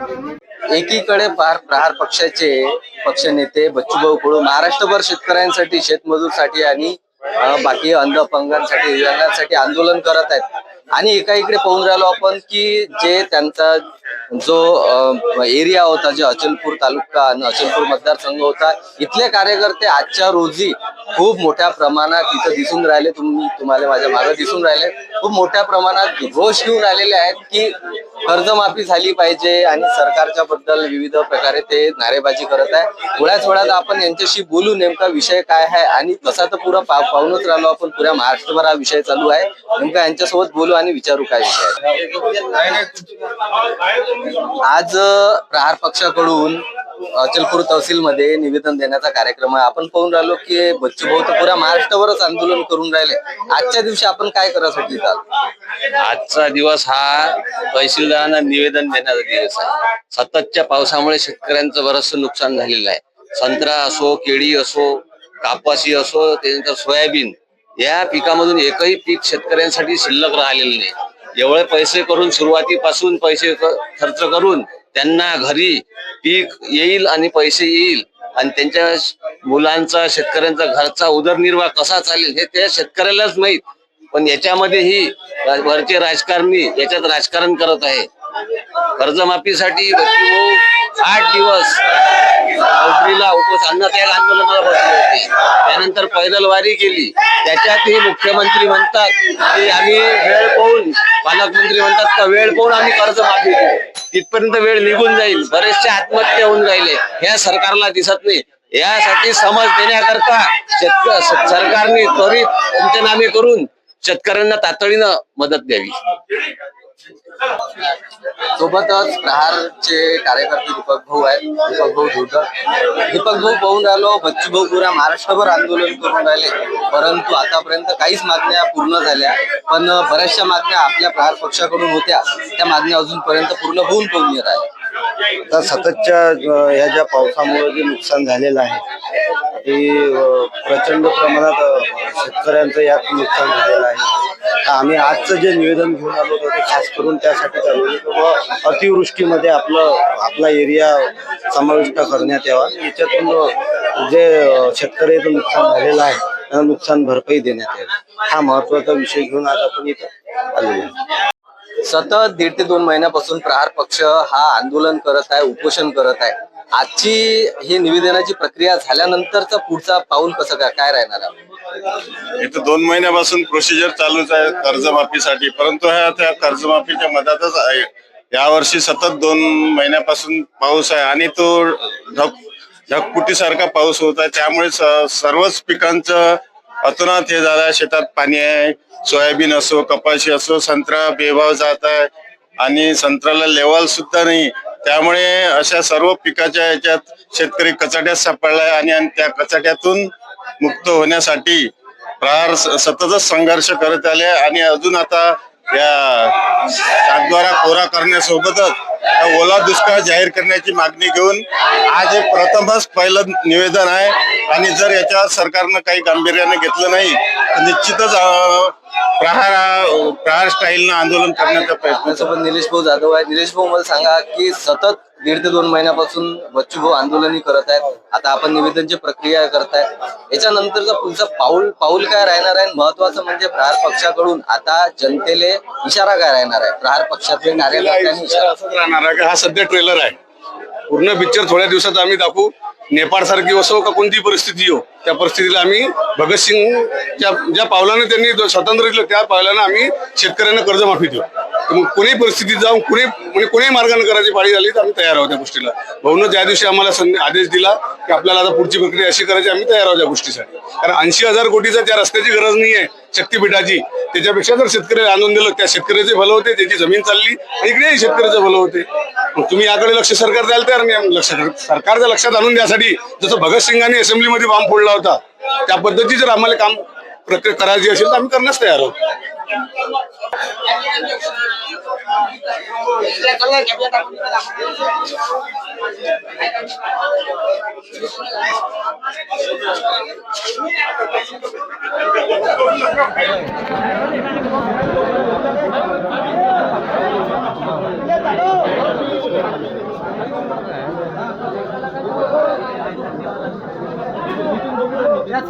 एकीकडे फार प्रहार पक्षाचे पक्षनेते बच्चूभाऊ कडू महाराष्ट्रभर शेतकऱ्यांसाठी शेतमजूरसाठी आणि बाकी अंध अपंगांसाठी आंदोलन करत आहेत. आणि एका इकडे पाहून राहिलो आपण की जे त्यांचा जो एरिया होता जे अचलपूर तालुका आणि अचलपूर मतदारसंघ होता इथले कार्यकर्ते आजच्या रोजी खूप मोठ्या प्रमाणात इथं दिसून राहिले. तुम्ही तुम्हाला माझ्या मागे दिसून राहिले. खूप मोठ्या प्रमाणात घोष घेऊन आलेले आहेत की कर्जमाफी झाली पाहिजे आणि सरकारच्या बद्दल विविध प्रकारे ते नारेबाजी करत आहे. थोड्याच वेळात आपण यांच्याशी बोलू नेमका विषय काय आहे आणि तसा तर पुरा पा पाहूनच राहिलो आपण. पुऱ्या महाराष्ट्रभर हा विषय चालू आहे. नेमका यांच्यासोबत बोलू आणि विचारू काय विषय आज प्रहार पक्षाकडून अचलपूर तहसीलमध्ये निवेदन देण्याचा कार्यक्रम आहे. आपण पाहून राहिलो की बच्चू भाऊ तर पुऱ्या महाराष्ट्रावरच आंदोलन करून राहिले. आजच्या दिवशी आपण काय करायसाठी चाल आजचा दिवस हा तहसीलदारांना निवेदन देण्याचा दिवस आहे. सततच्या पावसामुळे शेतकऱ्यांचं बरचस नुकसान झालेलं आहे. संत्रा असो केळी असो कापासी असो त्यानंतर सोयाबीन. या पिकामधून एकही पीक शेतकऱ्यांसाठी शिल्लक राहिलेलं नाही. एवढे पैसे करून सुरुवातीपासून पैसे खर्च करून त्यांना घरी पीक येईल आणि पैसे येईल आणि त्यांच्या मुलांचा शेतकऱ्यांचा घरचा उदरनिर्वाह कसा चालेल हे त्या शेतकऱ्यालाच माहीत. पण याच्यामध्येही ही वरचे राजकारणी याच्यात राजकारण करत आहे. कर्जमाफीसाठी आठ दिवस नोकरीला उपवास अन्नत्याग आंदोलनाला बसले होते. त्यानंतर पैदल वारी केली. त्याच्यातही मुख्यमंत्री म्हणतात की आम्ही वेळ पाहून पालकमंत्री म्हणतात का वेळ पाहून आम्ही कर्जमाफी देऊ. तिथपर्यंत वेळ निघून जाईल. बरेचसे आत्महत्या होऊन राहिले. ह्या सरकारला दिसत नाही. यासाठी समज देण्याकरता शेतक सरकारने त्वरित पंचनामे करून शेतकऱ्यांना तातडीनं मदत द्यावी. सोबतच प्रहारचे कार्यकर्ते दीपक भाऊ आहेत. दीपक भाऊ धुडकर दीपक भाऊ पाहून राहिलो बच्चू भाऊ पुरा महाराष्ट्रभर आंदोलन करून राहिले. परंतु आतापर्यंत काहीच मागण्या पूर्ण झाल्या. पण बऱ्याचशा मागण्या आपल्या प्रहार पक्षाकडून होत्या. त्या मागण्या अजूनपर्यंत पूर्ण होऊन पाहून येत आहेत. आता सततच्या ह्या ज्या पावसामुळे जे नुकसान झालेलं आहे ते प्रचंड प्रमाणात शेतकऱ्यांचं यात नुकसान झालेलं आहे. आम्ही आजचं जे निवेदन घेऊन आलो होतो ते खास करून त्यासाठी चालू की अतिवृष्टीमध्ये आपलं आपला एरिया समाविष्ट करण्यात यावा. याच्यातून जे शेतकऱ्याचं नुकसान झालेलं आहे त्यांना नुकसान भरपाई देण्यात यावी. हा महत्त्वाचा विषय घेऊन आज आपण इथं आलेलो आहे सतत दीड ते दोन महिन्यापासून प्रहार पक्ष हा आंदोलन करत आहे उपोषण करत आहे. आजची ही निवेदनाची प्रक्रिया झाल्यानंतरचा पुढचा पाऊल कसं काय काय राहणार आहे? इथं दोन महिन्यापासून प्रोसिजर चालूच आहे कर्जमाफीसाठी. परंतु ह्या त्या कर्जमाफीच्या मधातच आहे. यावर्षी सतत दोन महिन्यापासून पाऊस आहे आणि तो ढग ढगपुटीसारखा पाऊस होत आहे. त्यामुळे सर्वच पिकांचं अतोनात हे झालं आहे. शेतात पाणी आहे सोयाबीन असो कपाशी असो संत्रा बेभाव जात आहे. आणि संत्र्याला लेवल सुद्धा नाही. त्यामुळे अशा सर्व पिकाच्या याच्यात शेतकरी कचाट्यात सापडलाय आणि आणि त्या कचाट्यातून मुक्त होण्यासाठी प्रहार सततच संघर्ष करत आले आणि अजून आता या सातबारा कोरा करण्यासोबतच ओला दुष्काळ जाहीर करण्याची मागणी घेऊन आज हे प्रथमच पहिलं निवेदन आहे. आणि जर याच्यावर सरकारनं काही गांभीर्याने घेतलं नाही तर निश्चितच प्रहार प्रहार स्टाईलनं आंदोलन करण्याचा प्रयत्न निलेश भाऊ जाधव आहे निलेश भाऊ मला सांगा की सतत दीड ते दोन महिन्यापासून बच्चू भाऊ आंदोलनही करत आहेत. आता आपण निवेदनची प्रक्रिया करत आहे याच्यानंतरचा पुढचा पाऊल पाऊल काय राहणार आहे? महत्वाचं म्हणजे प्रहार पक्षाकडून आता जनतेले इशारा काय राहणार आहे? प्रहार पक्षातले कार्यकर्त्यांनी इशारा असंच राहणार आहे हा सध्या ट्रेलर आहे. पूर्ण पिक्चर थोड्या दिवसात आम्ही दाखवू. नेपाळ सारखी असो का कोणती परिस्थिती हो त्या परिस्थितीला आम्ही भगतसिंगच्या ज्या पावलाने त्यांनी स्वातंत्र्य दिलं त्या पावलानं आम्ही शेतकऱ्यांना कर्जमाफी देऊ. मग कोणी परिस्थितीत जाऊन कुणी म्हणजे कोणीही मार्गाने करायची पाळी झाली तर आम्ही तयार आहोत त्या गोष्टीला. भाऊनं ज्या दिवशी आम्हाला संधी आदेश दिला की आपल्याला आता पुढची प्रक्रिया अशी करायची आम्ही तयार आहोत त्या गोष्टीसाठी. कारण ऐंशी हजार कोटीचा त्या रस्त्याची गरज नाही आहे शक्तीपीठाची. त्याच्यापेक्षा जर शेतकऱ्याला आणून दिलं त्या शेतकऱ्याचे भलं होते त्याची जमीन चालली आणि इकडेही शेतकऱ्याचं भलं होते. तुम्ही याकडे लक्ष सरकार द्यायला तयार नाही. आम्ही लक्ष सरकारच्या लक्षात आणून द्यासाठी जसं भगतसिंगांनी असेंब्लीमध्ये बॉम्ब फोडला होता त्या पद्धती जर आम्हाला काम प्रक्रिया करायची असेल तर आम्ही करण्यास तयार आहोत.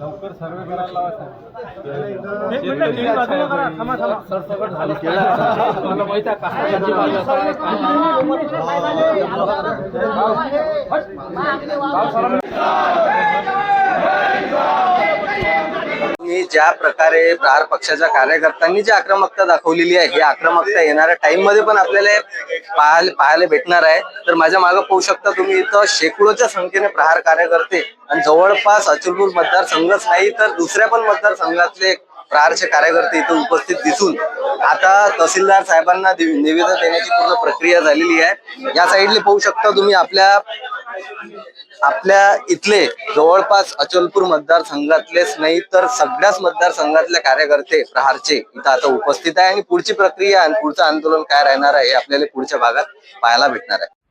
लवकर सर्वे करायला लावा साहेब ज्या प्रकारे प्रहार पक्षाच्या कार्यकर्त्यांनी जी आक्रमकता दाखवलेली आहे ही आक्रमकता येणाऱ्या टाइममध्ये पण आपल्याला पाहायला पाहायला भेटणार आहे. तर माझ्या मागे पाहू शकता तुम्ही इथं शेकडोच्या संख्येने प्रहार कार्यकर्ते आणि जवळपास अचलपूर मतदारसंघच नाही तर दुसऱ्या पण मतदारसंघातले प्रहारचे कार्यकर्ते इथे उपस्थित दिसून आता तहसीलदार साहेबांना निवेदन देण्याची पूर्ण प्रक्रिया झालेली आहे. या साईडले पाहू शकता तुम्ही आपल्या आपल्या इथले जवळपास अचलपूर मतदारसंघातलेच नाही तर सगळ्याच मतदारसंघातले कार्यकर्ते प्रहारचे इथं आता उपस्थित आहे आणि पुढची प्रक्रिया आणि पुढचं आंदोलन काय राहणार आहे हे आपल्याला पुढच्या भागात पाहायला भेटणार आहे.